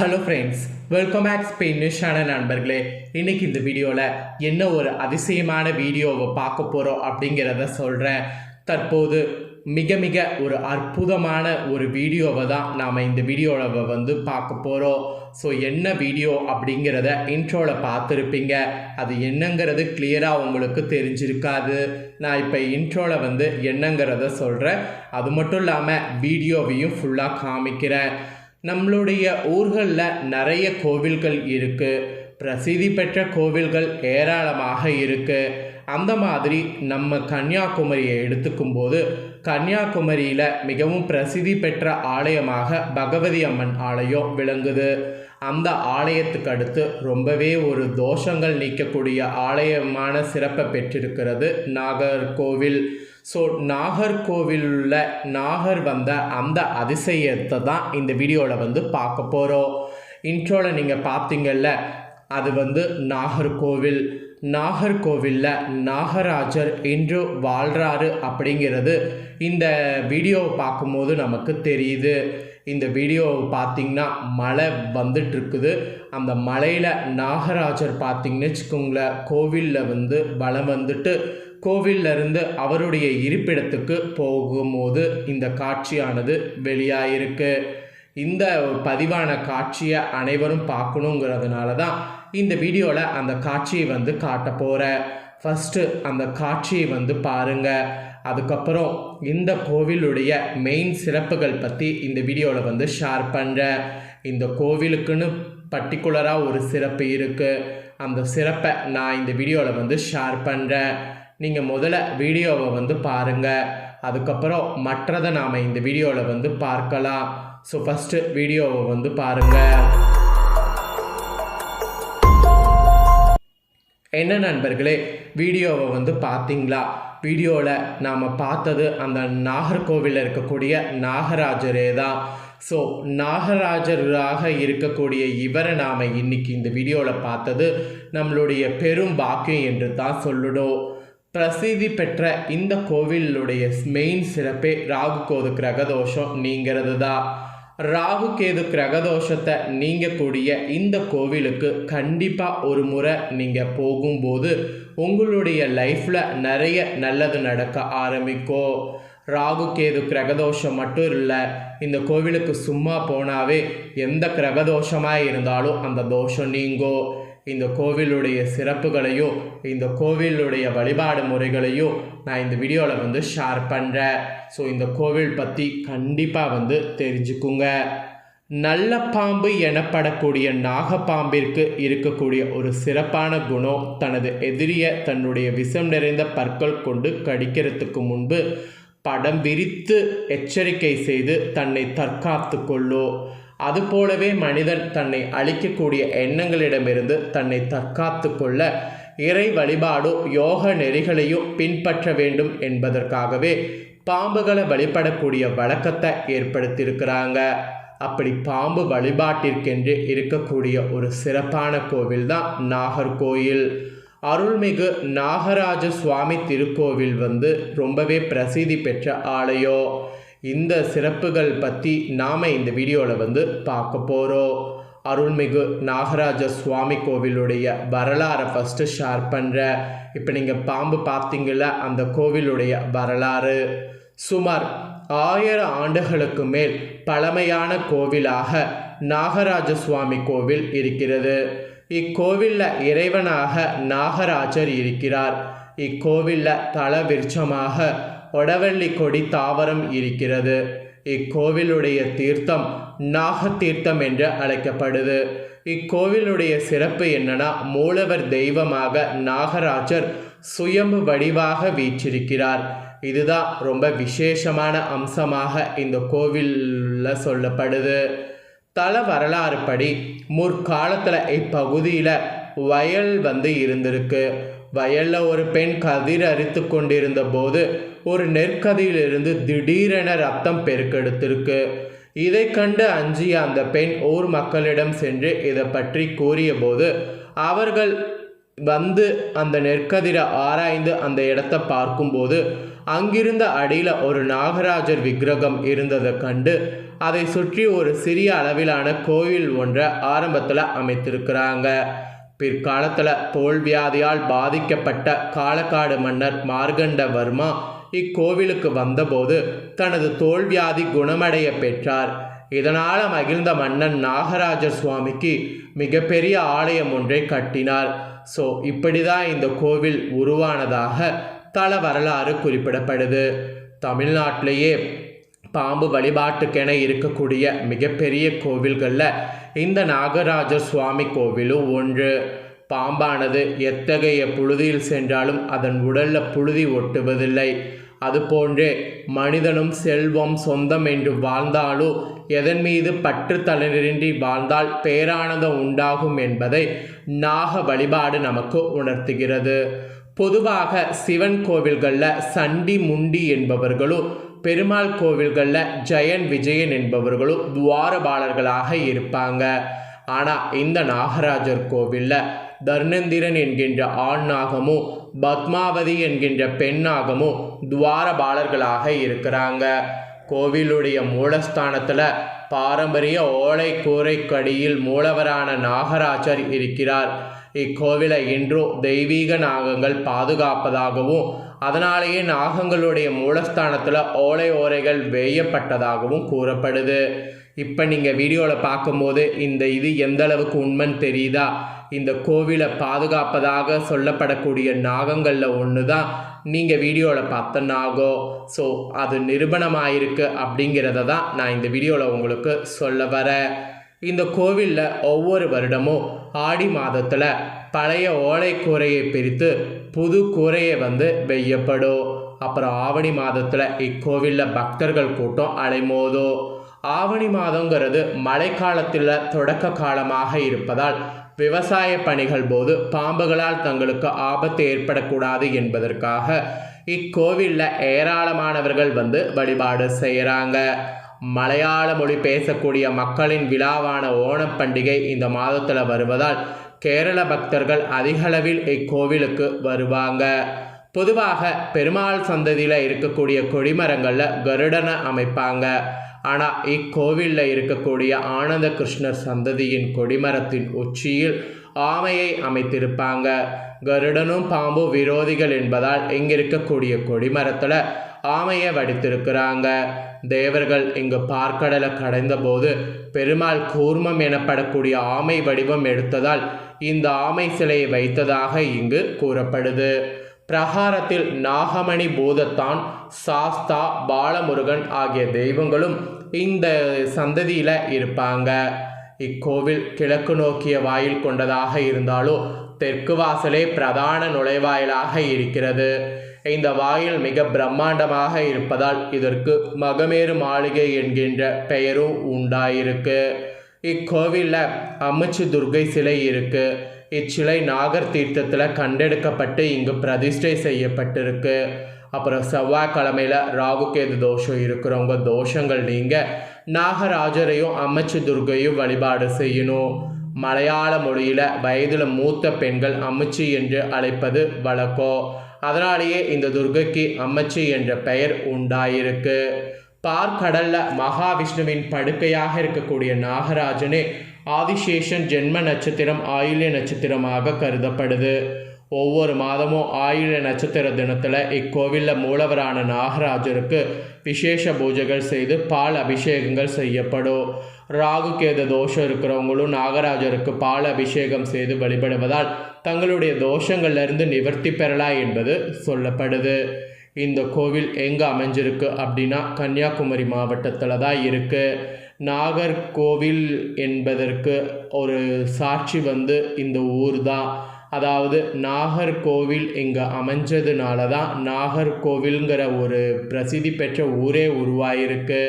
Hello friends welcome back ஸ்பெயினிஷான நண்பர்களே. இன்றைக்கி இந்த வீடியோவில் என்ன ஒரு அதிசயமான வீடியோவை பார்க்க போகிறோம் அப்படிங்கிறத சொல்கிறேன் தற்போது மிக மிக ஒரு அற்புதமான ஒரு வீடியோவை தான் நாம் இந்த வீடியோவில் வந்து பார்க்க போகிறோம் ஸோ என்ன வீடியோ அப்படிங்கிறத இன்ட்ரோவில் பார்த்துருப்பீங்க. அது என்னங்கிறது கிளியராக உங்களுக்கு தெரிஞ்சிருக்காது. நான் இப்போ இன்ட்ரோவில் வந்து என்னங்கிறத சொல்கிறேன் அது மட்டும் இல்லாமல் வீடியோவையும் ஃபுல்லாக காமிக்கிறேன். நம்மளுடைய ஊர்களில் நிறைய கோவில்கள் இருக்குது பிரசித்தி பெற்ற கோவில்கள் ஏராளமாக இருக்குது அந்த மாதிரி நம்ம கன்னியாகுமரியை எடுத்துக்கும்போது கன்னியாகுமரியில் மிகவும் பிரசித்தி பெற்ற ஆலயமாக பகவதி அம்மன் ஆலயம் விளங்குது. அந்த ஆலயத்துக்கு அடுத்து ரொம்பவே ஒரு தோஷங்கள் நீக்கக்கூடிய ஆலயமான சிறப்பை பெற்றிருக்கிறது நாகர்கோவில். ஸோ நாகர்கோவிலில் நாகர் வந்த அந்த அதிசயத்தை தான் இந்த வீடியோவில் வந்து பார்க்க போகிறோம் இன்ட்ரோவில் நீங்கள் பார்த்தீங்கல்ல அது வந்து நாகர்கோவில். நாகர்கோவிலில் நாகராஜர் இன்று வாழ்கிறாரு அப்படிங்கிறது இந்த வீடியோவை பார்க்கும்போது நமக்கு தெரியுது. இந்த வீடியோவை பார்த்திங்கன்னா மழை வந்துட்டுருக்குது. அந்த மலையில் நாகராஜர் பார்த்திங்கன்னு வச்சுக்கோங்களேன் கோவிலில் வந்து வளம் வந்துட்டு கோவில்ல இருந்து அவருடைய இருப்பிடத்துக்கு போகும்போது இந்த காட்சியானது வெளியாயிருக்கு. இந்த பதிவான காட்சியை அனைவரும் பார்க்கணுங்கிறதுனால தான் இந்த வீடியோவில் அந்த காட்சியை வந்து காட்ட போகிறேன் ஃபஸ்ட்டு அந்த காட்சியை வந்து பாருங்கள் அதுக்கப்புறம் இந்த கோவிலுடைய மெயின் சிறப்புகள் பற்றி இந்த வீடியோவில் வந்து ஷேர் பண்ணுறேன் இந்த கோவிலுக்குன்னு பர்டிகுலராக ஒரு சிறப்பு இருக்குது அந்த சிறப்பை நான் இந்த வீடியோவில் வந்து ஷேர் பண்ணுறேன் நீங்கள் முதல்ல வீடியோவை வந்து பாருங்கள் அதுக்கப்புறம் மற்றதை நாம் இந்த வீடியோவில் வந்து பார்க்கலாம். ஸோ ஃபஸ்ட்டு வீடியோவை வந்து பாருங்கள் என்ன நண்பர்களே வீடியோவை வந்து பார்த்தீங்களா? வீடியோவில் நாம் பார்த்தது அந்த நாகர்கோவிலில் இருக்கக்கூடிய நாகராஜரே தான். ஸோ நாகராஜராக இருக்கக்கூடிய இவரை நாம் இன்னைக்கு இந்த வீடியோவில் பார்த்தது நம்மளுடைய பெரும் பாக்கியம் என்று தான் சொல்லணும் பிரசித்தி பெற்ற இந்த கோவிலுடைய மெயின் சிறப்பே ராகு கோது கிரகதோஷம் நீங்கிறது தான் ராகு கேது கிரகதோஷத்தை நீங்கக்கூடிய இந்த கோவிலுக்கு கண்டிப்பாக ஒரு முறை நீங்கள் போகும்போது உங்களுடைய லைஃப்பில் நிறைய நல்லது நடக்க ஆரம்பிக்கும். ராகு கேது கிரகதோஷம் மட்டும் இல்லை இந்த கோவிலுக்கு சும்மா போனாவே எந்த கிரகதோஷமாக இருந்தாலும் அந்த தோஷம் நீங்கும். இந்த கோவிலுடைய சிறப்புகளையும் இந்த கோவிலுடைய வழிபாடு முறைகளையும் நான் இந்த வீடியோவில் வந்து ஷேர் பண்ணுறேன் ஸோ இந்த கோவில் பற்றி கண்டிப்பாக வந்து தெரிஞ்சுக்குங்க. நல்ல பாம்பு எனப்படக்கூடிய நாகப்பாம்பிற்கு இருக்கக்கூடிய ஒரு சிறப்பான குணம் தனது எதிரியை தன்னுடைய விஷம் நிறைந்த பற்கள் கொண்டு கடிக்கிறதுக்கு முன்பு படம் விரித்து எச்சரிக்கை செய்து தன்னை தற்காத்து கொள்ளும். அதுபோலவே மனிதன் தன்னை அழிக்கக்கூடிய எண்ணங்களிடமிருந்து தன்னை தற்காத்து கொள்ள இறை வழிபாடோ யோக நெறிகளையும் பின்பற்ற வேண்டும் என்பதற்காகவே பாம்புகளை வழிபடக்கூடிய வழக்கத்தை ஏற்படுத்தியிருக்கிறாங்க. அப்படி பாம்பு வழிபாட்டிற்கென்று இருக்கக்கூடிய ஒரு சிறப்பான கோவில் தான் நாகர்கோயில் அருள்மிகு நாகராஜ சுவாமி திருக்கோவில் வந்து ரொம்பவே பிரசித்தி பெற்ற ஆலயம். இந்த சிறப்புகள் பற்றி நாம் இந்த வீடியோவில் வந்து பார்க்க போகிறோம் அருள்மிகு நாகராஜ சுவாமி கோவிலுடைய வரலாறை ஃபஸ்ட்டு ஷேர் பண்ணுறேன் இப்போ நீங்கள் பாம்பு பார்த்தீங்கள அந்த கோவிலுடைய வரலாறு. சுமார் ஆயிரம் ஆண்டுகளுக்கு மேல் பழமையான கோவிலாக நாகராஜ சுவாமி கோவில் இருக்கிறது. இக்கோவிலில் இறைவனாக நாகராஜர் இருக்கிறார். இக்கோவிலில் தல விருட்சமாக ஒடவள்ளி கொடி தாவரம் இருக்கிறது. இக்கோவிலுடைய தீர்த்தம் நாக தீர்த்தம் என்று அழைக்கப்படுது. இக்கோவிலுடைய சிறப்பு என்னன்னா மூலவர் தெய்வமாக நாகராஜர் சுயம்பு வடிவாக வீச்சிருக்கிறார் இதுதான் ரொம்ப விசேஷமான அம்சமாக இந்த கோவிலில் சொல்லப்படுது. தல வரலாறு படி முற்காலத்தில் இப்பகுதியில் வயல் வந்து இருந்திருக்கு. வயல்ல ஒரு பெண் கதிர் அரித்து கொண்டிருந்த போது ஒரு நெற்கதியிலிருந்து திடீரென ரத்தம் பெருக்கெடுத்திருக்கு. இதை கண்டு அஞ்சிய அந்த பெண் ஊர் மக்களிடம் சென்று இதை பற்றி கூறியபோது அவர்கள் வந்து அந்த நெற்கதிரை ஆராய்ந்து அந்த இடத்தை பார்க்கும்போது அங்கிருந்த அடியில் ஒரு நாகராஜர் விக்கிரகம் இருந்ததை கண்டு அதை சுற்றி ஒரு சிறிய அளவிலான கோயில் ஒன்றை ஆரம்பத்தில் அமைத்திருக்கிறாங்க. பிற்காலத்தில் தோல்வியாதியால் பாதிக்கப்பட்ட காலக்காடு மன்னர் மார்கண்டவர்மா இக்கோவிலுக்கு வந்தபோது தனது தோல்வியாதி குணமடைய பெற்றார். இதனால் மகிழ்ந்த மன்னன் நாகராஜர் சுவாமிக்கு மிகப்பெரிய ஆலயம் ஒன்றை கட்டினார். ஸோ இப்படி தான் இந்த கோவில் உருவானதாக தல வரலாறு குறிப்பிடப்படுது. தமிழ்நாட்டிலேயே பாம்பு வழிபாட்டுக்கென இருக்கக்கூடிய மிகப்பெரிய கோவில்களில் இந்த நாகராஜர் சுவாமி கோவிலும் ஒன்று. பாம்பானது எத்தகைய புழுதியில் சென்றாலும் அதன் உடலில் புழுதி ஒட்டுவதில்லை. அதுபோன்றே மனிதனும் செல்வம் சொந்தம் என்று வாழ்ந்தாலும் எதன் மீது பற்று தலைநின்றி வாழ்ந்தால் பேரானந்தம் உண்டாகும் என்பதை நாக வழிபாடு நமக்கு உணர்த்துகிறது. பொதுவாக சிவன் கோவில்களில் சண்டி முண்டி என்பவர்களும் பெருமாள் கோவில்களில் ஜெயன் விஜயன் என்பவர்களும் துவாரபாலர்களாக இருப்பாங்க. ஆனால் இந்த நாகராஜர் கோவிலில் தர்ணந்திரன் என்கின்ற ஆண் நாகமும் பத்மாவதி என்கின்ற பெண் நாகமும் துவாரபாலர்களாக இருக்கிறாங்க. கோவிலுடைய மூலஸ்தானத்தில் பாரம்பரிய ஓலை கூரைக்கடியில் மூலவரான நாகராஜர் இருக்கிறார். இக்கோவிலை இன்றும் தெய்வீக நாகங்கள் பாதுகாப்பதாகவும் அதனாலேயே நாகங்களுடைய மூலஸ்தானத்தில் ஓலை ஓரைகள் வேயப்பட்டதாகவும் கூறப்படுது. இப்போ நீங்கள் வீடியோவில் பார்க்கும்போது இந்த இது எந்த அளவுக்கு உண்மைன்னு தெரியுதா? இந்த கோவிலை பாதுகாப்பதாக சொல்லப்படக்கூடிய நாகங்களில் ஒன்று தான் நீங்கள் வீடியோவில் பார்த்த நாகம் ஸோ அது நிரூபணமாயிருக்கு அப்படிங்கிறத தான் நான் இந்த வீடியோவில் உங்களுக்கு சொல்ல வரேன். இந்த கோவிலில் ஒவ்வொரு வருடமும் ஆடி மாதத்தில் பழைய ஓலைக்கூரையை பிரித்து புது கூரையை வந்து வெய்யப்படும். அப்புறம் ஆவணி மாதத்தில் இக்கோவிலில் பக்தர்கள் கூட்டம் அலைமோதும். ஆவணி மாதங்கிறது மழைக்காலத்தில் தொடக்க காலமாக இருப்பதால் விவசாய பணிகள் போது பாம்புகளால் தங்களுக்கு ஆபத்து ஏற்படக்கூடாது என்பதற்காக இக்கோவிலில் ஏராளமானவர்கள் வந்து வழிபாடு செய்கிறாங்க மலையாள மொழி பேசக்கூடிய மக்களின் விழாவான ஓணம் பண்டிகை இந்த மாதத்தில் வருவதால் கேரள பக்தர்கள் அதிகளவில் இக்கோவிலுக்கு வருவாங்க. பொதுவாக பெருமாள் சந்ததியில் இருக்கக்கூடிய கொடிமரங்களில் கருடனை அமைப்பாங்க. ஆனால் இக்கோவிலில் இருக்கக்கூடிய ஆனந்த கிருஷ்ணர் சந்ததியின் கொடிமரத்தின் உச்சியில் ஆமையை அமைத்திருப்பாங்க. கருடனும் பாம்பும் விரோதிகள் என்பதால் இங்கே இருக்கக்கூடிய கொடிமரத்தில் ஆமையை வடித்திருக்கிறாங்க. தேவர்கள் இங்கு பார்க்கடலை கடைந்தபோது பெருமாள் கூர்மம் எனப்படக்கூடிய ஆமை வடிவம் எடுத்ததால் இந்த ஆமை சிலையை வைத்ததாக இங்கு கூறப்படுது. பிரகாரத்தில் நாகமணி பூதத்தான் சாஸ்தா பாலமுருகன் ஆகிய தெய்வங்களும் இந்த சந்ததியில் இருப்பாங்க. இக்கோவில் கிழக்கு நோக்கிய வாயில் கொண்டதாக இருந்தாலும் தெற்கு வாசலே பிரதான நுழைவாயிலாக இருக்கிறது. இந்த வாயில் மிக பிரம்மாண்டமாக இருப்பதால் இதற்கு மகமேறு மாளிகை என்கின்ற பெயரும் உண்டாயிருக்கு. இக்கோவிலில் அம்மச்சி துர்கை சிலை இருக்கு. இச்சிலை நாகர் தீர்த்தத்தில் கண்டெடுக்கப்பட்டு இங்கு பிரதிஷ்டை செய்யப்பட்டிருக்கு. அப்புறம் செவ்வாய்க்கிழமையில் ராகுகேது தோஷம் இருக்கிறவங்க தோஷங்கள் நீங்கள் நாகராஜரையும் அம்மச்சி துர்கையும் வழிபாடு செய்யணும். மலையாள மொழியில் வயதில் மூத்த பெண்கள் அமைச்சு என்று அழைப்பது வழக்கம். அதனாலேயே இந்த துர்கைக்கு அம்மச்சி என்ற பெயர் உண்டாயிருக்கு. பார்க்கடல்ல மகாவிஷ்ணுவின் படுக்கையாக இருக்கக்கூடிய நாகராஜனே ஆதிசேஷன் ஜென்ம நட்சத்திரம் ஆயுள்ய நட்சத்திரமாக கருதப்படுது. ஒவ்வொரு மாதமும் ஆயுள நட்சத்திர தினத்தில் இக்கோவிலில் மூலவரான நாகராஜருக்கு விசேஷ பூஜைகள் செய்து பால் அபிஷேகங்கள் செய்யப்படும். ராகு கேத தோஷம் இருக்கிறவங்களும் நாகராஜருக்கு பால் அபிஷேகம் செய்து வழிபடுவதால் தங்களுடைய தோஷங்கள்லேருந்து நிவர்த்தி பெறலாம் என்பது சொல்லப்படுது. இந்த கோவில் எங்கே அமைஞ்சிருக்கு அப்படின்னா கன்னியாகுமரி மாவட்டத்தில் தான் இருக்குது நாகர்கோவில் என்பதற்கு ஒரு சாட்சி வந்து இந்த ஊர் தான். அதாவது நாகர்கோவில் இங்கே அமைஞ்சதுனால தான் நாகர்கோவில்ங்கிற ஒரு பிரசித்தி பெற்ற ஊரே உருவாயிருக்கு.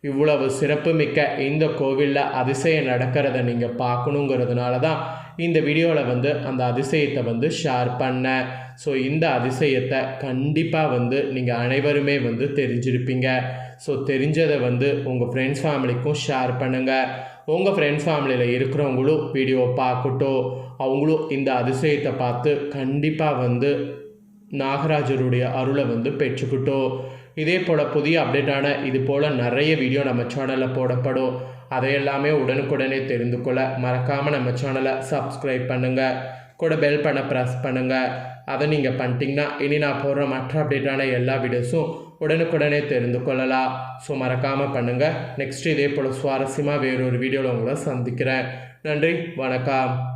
இவ்வளவு சிறப்புமிக்க இந்த கோவிலில் அதிசயம் நடக்கிறத நீங்கள் பார்க்கணுங்கிறதுனால தான் இந்த வீடியோவில் வந்து அந்த அதிசயத்தை வந்து ஷேர் பண்ணேன் ஸோ இந்த அதிசயத்தை கண்டிப்பாக வந்து நீங்கள் அனைவருமே வந்து தெரிஞ்சிருப்பீங்க. ஸோ தெரிஞ்சதை வந்து உங்கள் ஃப்ரெண்ட்ஸ் ஃபேமிலிக்கும் ஷேர் பண்ணுங்கள் உங்கள் ஃப்ரெண்ட்ஸ் ஃபேமிலியில் இருக்கிறவங்களும் வீடியோ பார்க்கட்டும். அவங்களும் இந்த அதிசயத்தை பார்த்து கண்டிப்பாக வந்து நாகராஜருடைய அருளை வந்து பெற்றுக்கிட்டோம். இதே போல் புதிய அப்டேட்டான இது போல் நிறைய வீடியோ நம்ம சேனலில் போடப்படும். அதையெல்லாமே உடனுக்குடனே தெரிந்து கொள்ள மறக்காமல் நம்ம சேனலை சப்ஸ்கிரைப் பண்ணுங்கள் கூட பெல் பண்ண ப்ரெஸ் பண்ணுங்கள் அதை நீங்கள் பண்ணிட்டீங்கன்னா இனி நான் போடுற மற்ற அப்டேட்டான எல்லா வீடியோஸும் உடனுக்குடனே தெரிந்து கொள்ளலாம். ஸோ மறக்காமல் பண்ணுங்கள் நெக்ஸ்ட் இதே போல் சுவாரஸ்யமாக வேறொரு வீடியோவில் உங்களை சந்திக்கிறேன். நன்றி வணக்கம்.